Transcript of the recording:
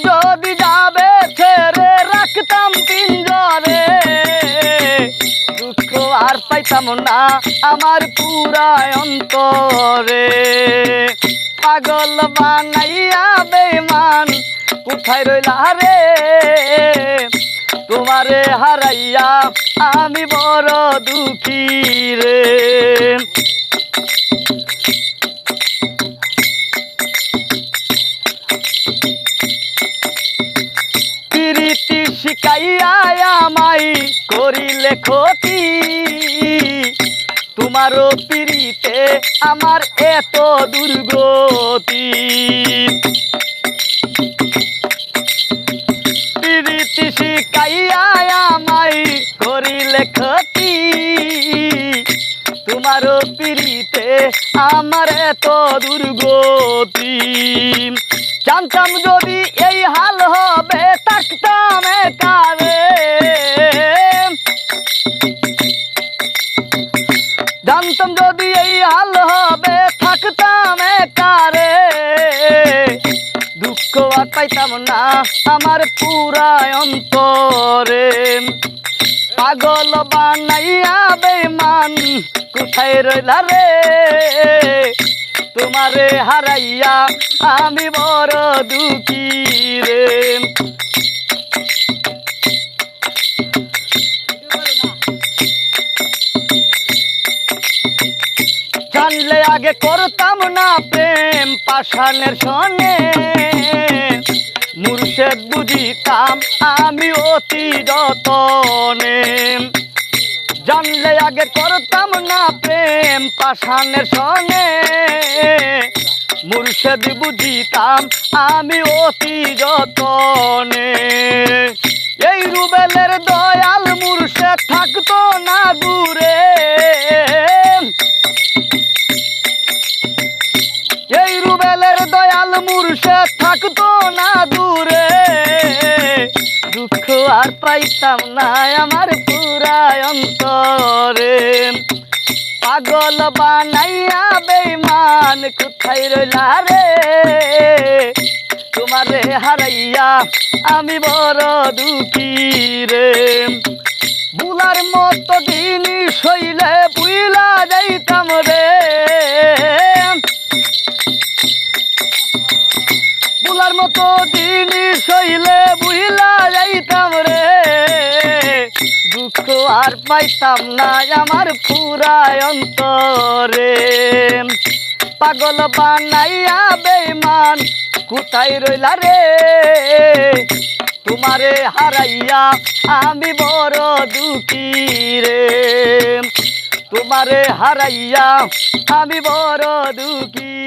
যদি যাবে, ছেড়ে রাখতাম পিঞ্জরে। দুঃখ আর পাইতাম না আমার পুরা অন্তরে। পাগল বানাইয়া বেমান কোথায় রইলা রে? তোমারে হারাইয়া আমি বড় দুঃখী রে। শিখাইয়া আমাই করিলে ক্ষতি। তোমারও পিড়িতে আমার এত দুর্গতি। প্রীতি শিখাইয়া আমাই করিলে ক্ষতি। তোমারও পিড়িতে আমার এত দুর্গতি। জানতাম যদি এই হাল হবে, থাকতাম পাইতাম না। আমার পুরা অন্তরে পাগল বানাইয়া বেমান কোথায় রইলা রে? তোমারে হারাইয়া আমি বড় দুঃখী রে। জানলে আগে করতাম না প্রেম, পাষাণের সনে। মুর্শেদ বুঝিতাম আমি অতি যতনে। জানলে আগে করতাম না প্রেম, পাষাণের সনে। মুর্শেদ বুঝিতাম আমি অতি যতনে। এই রুবেলের দয়াল মুর্শেদ থাকতো না দূরে। এই রুবেলের দয়াল মুর্শেদ থাকতো পাইতাম না আমার পুরা অন্তরে। পাগল বানাইয়া বেমান কোথায় রইলা রে? তোমারে হারাইয়া আমি বড় দুঃখী রে। বুলার মতো জিনিস হইলে বুইলা যাইতাম রে। বুলার মতো জিনিস হইলে বুইলা যাইতাম রে। দুঃখ আর পাইতাম না আমার পুরা অন্তরে। পাগল বানাইয়া বেমান কোথায় রইলা রে? তোমারে হারাইয়া আমি বড় দুঃখী রে। তোমারে হারাইয়া আমি বড় দুঃখী